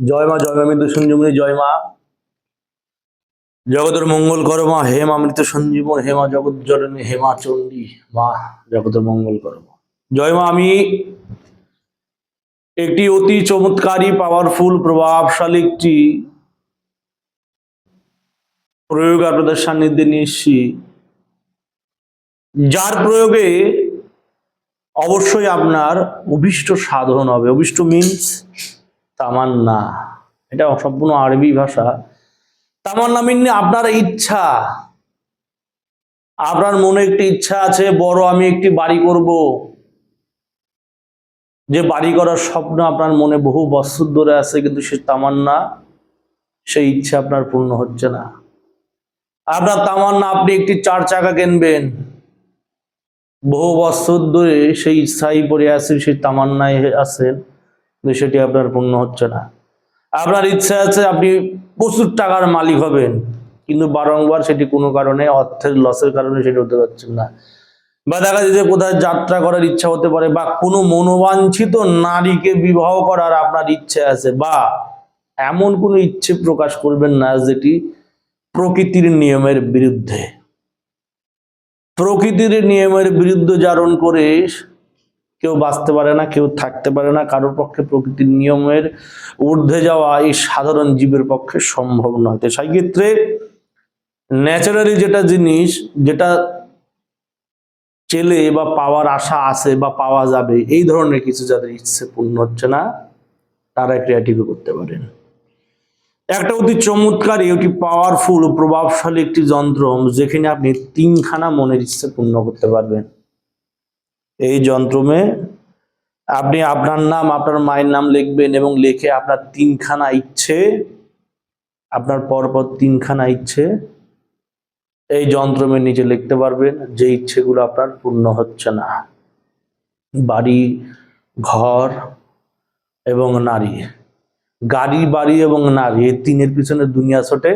জয় মা জয় মা মৃত্যু সঞ্জীবনী, জয় মা। জগতের মঙ্গল করো মা, হে মা, মৃত সঞ্জীবন, হে মা, জগৎ জননী, হে মা, চণ্ডী, মা, জগতের মঙ্গল করো মা। জয় মা, আমি একটি অতি চমৎকারী পাওয়ারফুল প্রভাবশালী একটি প্রয়োগ আপনাদের সান্নিধ্যে নিয়ে এসেছি। যার প্রয়োগে অবশ্যই আপনার অভিষ্ট সাধন হবে। অভিষ্ট মিনস তামান্না। এটা সম্পূর্ণ আরবি ভাষা। তামান্না মিন্নে আপনার ইচ্ছা। আপনার মনে একটি ইচ্ছা আছে, বড় আমি একটি বাড়ি করব। যে বাড়ি করার স্বপ্ন আপনার মনে বহু বছর ধরে আছে, কিন্তু সে তামান্না, সেই ইচ্ছা আপনার পূর্ণ হচ্ছে না। আপনার তামান্না, আপনি একটি চার চাকা কিনবেন। বহু বছর ধরে সেই ইচ্ছাই পড়ে আছে সেই তামান্নায় আছেন। সেটি আপনার পূর্ণ হচ্ছে না। আপনার ইচ্ছা আছে আপনি প্রচুর টাকার মালিক হবেন, কিন্তু বারংবার সেটি কোনো কারণে অর্থের লসের কারণে সেটি হতে পারছেন না। বা দেখা যায় যে কোথায় যাত্রা করার ইচ্ছা হতে পারে বা কোনো মনোবাঞ্ছিত নারীকে বিবাহ করার আপনার ইচ্ছে আছে বা এমন কোনো ইচ্ছে প্রকাশ করবেন না যেটি প্রকৃতির নিয়মের বিরুদ্ধে। প্রকৃতির নিয়মের বিরুদ্ধে জারণ করে কেউ বাঁচতে পারে না, কেউ থাকতে পারে না, কারোর পক্ষে প্রকৃতির নিয়মের ঊর্ধ্বে যাওয়া এই সাধারণ জীবের পক্ষে সম্ভব নয়। তো সেই ক্ষেত্রে ন্যাচারালি যেটা জিনিস, যেটা চেলে বা পাওয়ার আশা আছে বা পাওয়া যাবে, এই ধরনের কিছু যাদের ইচ্ছে পূর্ণ হচ্ছে না তারা ক্রিয়াটিভ করতে পারেন। একটা অতি চমৎকারী অতি পাওয়ারফুল প্রভাবশালী একটি যন্ত্র, যেখানে আপনি তিনখানা মনের ইচ্ছে পূর্ণ করতে পারবেন। এই যন্ত্রমে আপনি আপনার নাম, আপনার মায়ের নাম লিখবেন এবং লিখে আপনার তিনখানা ইচ্ছে, আপনার পরপর তিনখানা ইচ্ছে এই যন্ত্রমে নিচে লিখতে পারবেন, যে ইচ্ছেগুলো আপনার পূর্ণ হচ্ছে না। বাড়ি, ঘর এবং নারী। গাড়ি, বাড়ি এবং নারী, এই তিনের পিছনে দুনিয়া ছোটে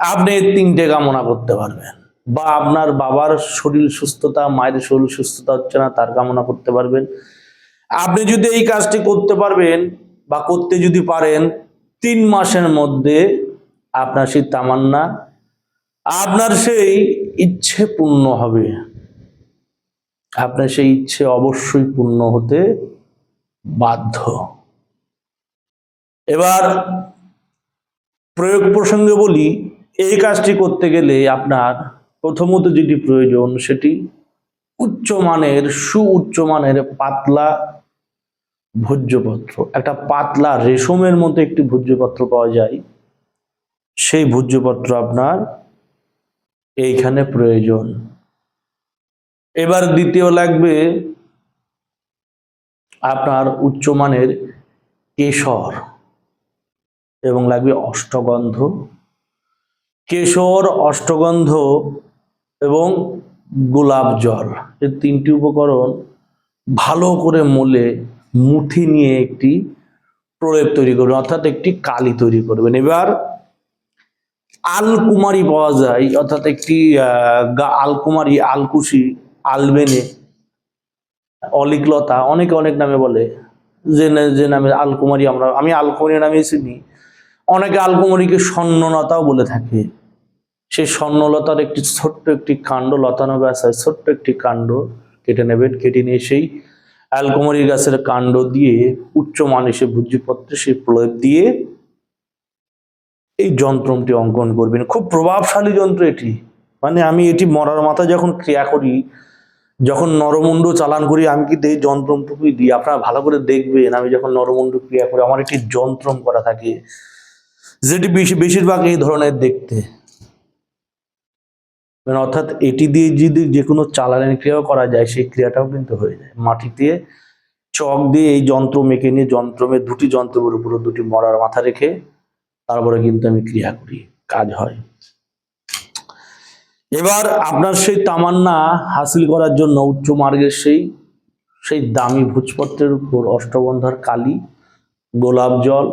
আপনি এই তিনটে কামনা করতে পারবেন। বা আপনার বাবার শরীর সুস্থতা, মায়ের শরীর সুস্থতা হচ্ছে না, তার কামনা করতে পারবেন। আপনি যদি এই কাজটি করতে পারবেন বা করতে যদি পারেন, তিন মাসের মধ্যে আপনার সেই তামান্না, আপনার সেই ইচ্ছে পূর্ণ হবে। আপনার সেই ইচ্ছে অবশ্যই পূর্ণ হতে বাধ্য। এবার প্রয়োগ প্রসঙ্গে বলি, এই কাজটি করতে গেলে আপনার প্রথমত যেটি প্রয়োজন সেটি উচ্চমানের সু উচ্চমানের পাতলা ভোজ্যপত্র। একটা পাতলা রেশমের মতো একটি ভোজ্যপত্র পাওয়া যায়। সেই ভোজ্যপত্র আপনার এইখানে প্রয়োজন। এবার দ্বিতীয় লাগবে আপনার উচ্চমানের কেশর এবং লাগবে অষ্টগন্ধ। কেশর, অষ্টগন্ধ এবং গোলাপ জল। এই তিনটি উপকরণ ভালো করে মলে মুঠি নিয়ে একটি প্রলেপ তৈরি করবেন, অর্থাৎ একটি কালি তৈরি করবেন। এবার আলকুমারি পাওয়া যায়, অর্থাৎ একটি আলকুমারি, আলকুশি, আলবেনে, অলিকলতা, অনেকে অনেক নামে বলে, যে যে নামে আলকুমারি আমরা, আমি আলকুমারি নামে চিনি। অনেকে আলকুমারিকে স্বর্ণলতাও বলে থাকে। সেই স্বর্ণলতার একটি ছোট্ট একটি কাণ্ড, লতানো গাছ আছে ছোট্ট একটি কাণ্ড কেটে নেবেন, কেটে নিয়ে সেই অ্যালকুমারি গাছের কাণ্ড দিয়ে উচ্চ মানের ভুজ্যপত্রে সেই প্রলেপ দিয়ে এই যন্ত্রটি অঙ্কন করবেন। খুব প্রভাবশালী যন্ত্র এটি। মানে আমি এটি মরার মাথায় যখন ক্রিয়া করি, যখন নরমুণ্ড চালান করি, আমি কিন্তু এই যন্ত্রমটুকুই দিই। আপনারা ভালো করে দেখবেন, আমি যখন নরমুণ্ড ক্রিয়া করি, আমার একটি যন্ত্রম করা থাকে। যেটি বেশি বেশিরভাগ এই ধরনের দেখতে। মানে অর্থাৎ এটি দিয়ে যদি যে কোনো চালানের ক্রিয়াও করা যায়, সেই ক্রিয়াটাও কিন্তু হয়ে যায়। মাটিতে চক দিয়ে এই যন্ত্র মেখে নিয়ে, যন্ত্র যন্ত্রমে দুটি যন্ত্রের উপরে দুটি মরার মাথা রেখে তারপরে কিন্তু আমি ক্রিয়া করি, কাজ হয়। এবার আপনার সেই তামান্না হাসিল করার জন্য উচ্চ মার্গের সেই সেই দামি ভোজপত্রের উপর অষ্টবন্ধর কালি, গোলাপ জল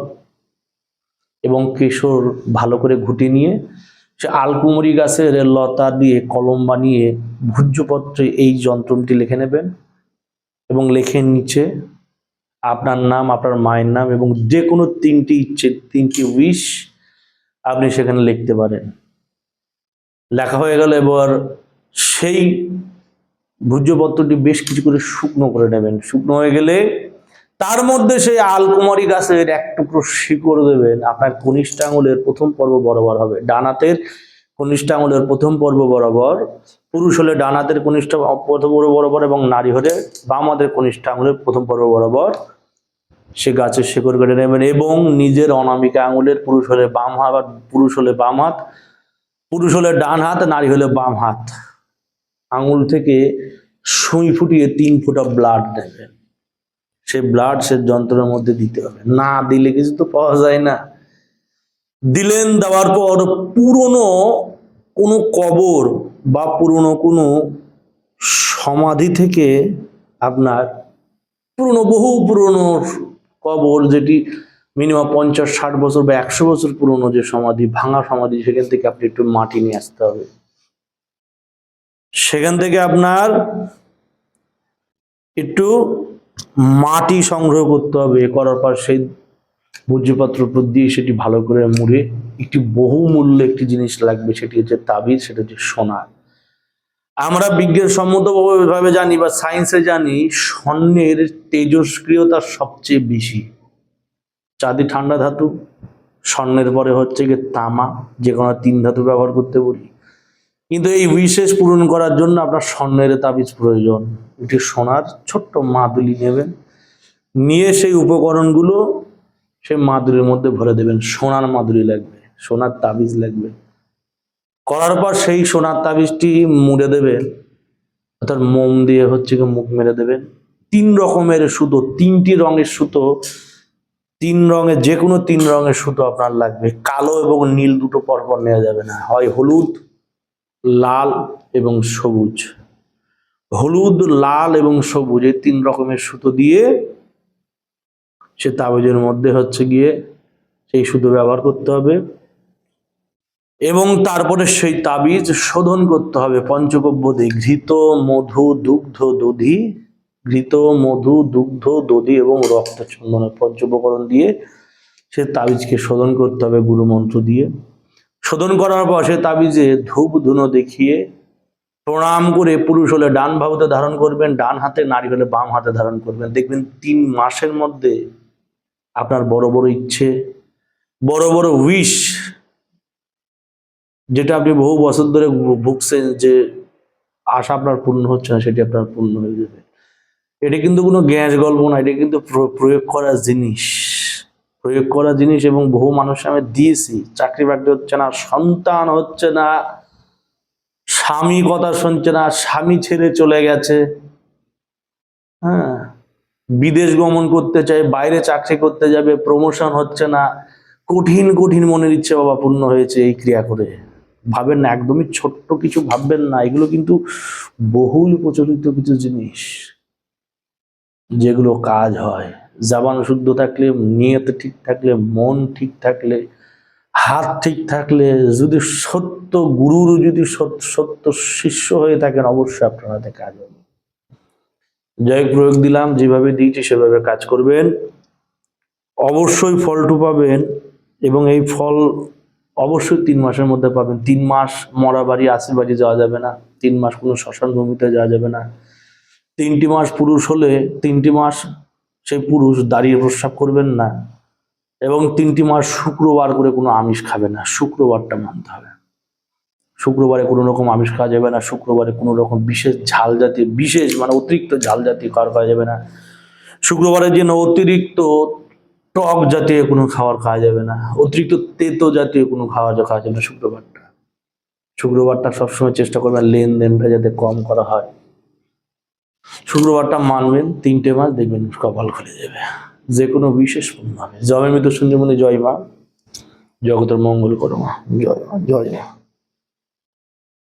এবং কেশর ভালো করে ঘুটে নিয়ে সে আলকুমরি গাছের লতা দিয়ে কলম বানিয়ে ভোজ্যপত্রে এই যন্ত্রটি লিখে নেবেন এবং লেখের নিচে আপনার নাম, আপনার মায়ের নাম এবং যে কোনো তিনটি ইচ্ছে, তিনটি উইশ আপনি সেখানে লিখতে পারেন। লেখা হয়ে গেল এবার সেই ভূজ্যপত্রটি বেশ কিছু করে শুকনো করে নেবেন। শুকনো হয়ে গেলে তার মধ্যে সেই আলকুমারি গাছের এক টুকরো শিকড় দেবেন। আপনার কনিষ্ঠ আঙুলের প্রথম পর্ব বরাবর হবে। ডান হাতের কনিষ্ঠ আঙুলের প্রথম পর্ব বরাবর, পুরুষ হলে ডান হাতের কনিষ্ঠ প্রথম পর্ব বরাবর এবং নারী হলে বাম হাতের কনিষ্ঠ আঙুলের প্রথম পর্ব বরাবর সে গাছের শিকড় কেটে নেবেন এবং নিজের অনামিকা আঙুলের পুরুষ হলে বাম হাত, পুরুষ হলে বাম হাত, পুরুষ হলে ডান হাত, নারী হলে বাম হাত। আঙুল থেকে সুই ফুটিয়ে তিন ফুটা ব্লাড দেবেন। সেই ব্লাড সে যন্ত্রের মধ্যে দিতে হবে। না দিলে কিছু তো পাওয়া যায় না। দিলেন, দেওয়ার পর পুরনো কোনো কবর বা পুরনো কোনো সমাধি থেকে আপনার পুরনো, বহু পুরনো কবর যেটি মিনিমাম পঞ্চাশ, ষাট বছর বা একশো বছর পুরনো যে সমাধি, ভাঙা সমাধি, সেখান থেকে আপনি একটু মাটি নিয়ে আসতে হবে। সেখান থেকে আপনার একটু মাটি সংগ্রহ করতে হবে করার পর সেই ভূজ্যপত্র দিয়ে সেটি ভালো করে মুড়ে একটি বহুমূল্য একটি জিনিস লাগবে, সেটি হচ্ছে তাবিজ, সেটা হচ্ছে সোনা। আমরা বিজ্ঞান সম্মতভাবে জানি বা সায়েন্সে জানি, স্বর্ণের তেজস্ক্রিয়তা সবচেয়ে বেশি। চাঁদি ঠান্ডা ধাতু, স্বর্ণের পরে হচ্ছে গিয়ে তামা যে কোনো তিন ধাতু ব্যবহার করতে বলি কিন্তু এই বিশেষ পূরণ করার জন্য আপনার স্বর্ণের তাবিজ প্রয়োজন। একটি সোনার ছোট্ট মাদুলি নেবেন। নিয়ে সেই উপকরণগুলো সেই মাদুরির মধ্যে ভরে দেবেন। সোনার মাদুরি লাগবে, সোনার তাবিজ লাগবে। করার পর সেই সোনার তাবিজটি মুড়ে দেবেন। অর্থাৎ মোম দিয়ে হচ্ছে গিয়ে মুখ মেরে দেবেন। তিন রকমের সুতো, তিনটি রঙের সুতো, তিন রঙের যে কোনো তিন রঙের সুতো আপনার লাগবে। কালো এবং নীল দুটো পরপর নেওয়া যাবে না। হয় হলুদ লাল এবং সবুজ। হলুদ, লাল এবং সবুজ এই তিন রকমের সুতো দিয়ে সে তাবিজের মধ্যে হচ্ছে গিয়ে সেই সুতো ব্যবহার করতে হবে এবং তারপরে সেই তাবিজ শোধন করতে হবে। পঞ্চগব্য দিয়ে ঘৃত, মধু, দুগ্ধ, দধি, ঘৃত, মধু, দুগ্ধ, দধি এবং রক্ত চন্দন পঞ্চোপকরণ দিয়ে সে তাবিজকে শোধন করতে হবে গুরু মন্ত্র দিয়ে। শোধন করার পর সে তাবিজে ধূপ ধুনো দেখিয়ে প্রণাম করে পুরুষ হলে ডান ভাবতে ধারণ করবেন, ডান হাতে নারী হলে বাম হাতে ধারণ করবেন। দেখবেন তিন মাসের মধ্যে আপনার বড় বড় ইচ্ছে, বড় বড় উইশ যেটা আপনি বহু বছর ধরে ভুগছেন যে আশা আপনার পূর্ণ হচ্ছে না, সেটি আপনার পূর্ণ হয়ে যাবে। এটা কিন্তু কোনো গ্যাস গল্প না, এটা কিন্তু প্র- প্রয়োগ করা জিনিস। প্রয়োগ করা জিনিস এবং বহু মানুষ আমি দিয়েছি। চাকরি বাকরি হচ্ছে না, সন্তান হচ্ছে না, স্বামী কথা শুনছে না, স্বামী ছেড়ে চলে গেছে। হ্যাঁ বিদেশ গমন করতে চায়, বাইরে চাকরি করতে যাবে প্রমোশন হচ্ছে না। কঠিন কঠিন মনের ইচ্ছে বাবা পূর্ণ হয়েছে এই ক্রিয়া করে। ভাবেন না, একদমই ছোট্ট কিছু ভাববেন না, এগুলো কিন্তু বহুল প্রচলিত কিছু জিনিস, যেগুলো কাজ হয়। জাবান শুদ্ধ থাকলে, নিয়ত ঠিক থাকলে, মন ঠিক থাকলে, হাত ঠিক থাকলে, যদি সত্য গুরুর যদি সত- সত্য শিষ্য হয়ে থাকেন, অবশ্যই আপনার হাতে কাজ হবে। জয় প্রয়োগ দিলাম, যেভাবে দিয়েছি সেভাবে কাজ করবেন। অবশ্যই ফলটু পাবেন এবং এই ফল অবশ্যই তিন মাসের মধ্যে পাবেন। তিন মাস মরা বাড়ি আশি বাড়ি যাওয়া যাবে না। তিন মাস কোনো শ্মশান ভূমিতে যাওয়া যাবে না। তিনটি মাস পুরুষ হলে তিনটি মাস সেই পুরুষ দাঁড়িয়ে প্রস্রাব করবেন না এবং তিনটি মাস শুক্রবার করে কোনো আমিষ খাবে না, শুক্রবারটা মানতে হবে। শুক্রবারে কোনো রকম আমিষ খাওয়া যাবে না, শুক্রবারে কোনো রকম বিশেষ ঝাল জাতীয়, বিশেষ মানে অতিরিক্ত ঝাল জাতীয় খাবার খাওয়া যাবে না। শুক্রবারের জন্য অতিরিক্ত টক জাতীয় কোনো খাবার খাওয়া যাবে না, অতিরিক্ত তেতো জাতীয় কোনো খাওয়া খাওয়া যাবে না শুক্রবারটা। শুক্রবারটা সবসময় চেষ্টা করবেন লেনদেনটা যাতে কম করা হয়। শুক্রবারটা মানবেন, তিনটে মাস দেখবেন কপাল খুলে যাবে। যে কোনো বিশেষ পূর্ণ হবে জয় মৃত মনে জয় মা। জগতের মঙ্গল করো মা। জয় মা জয় মা।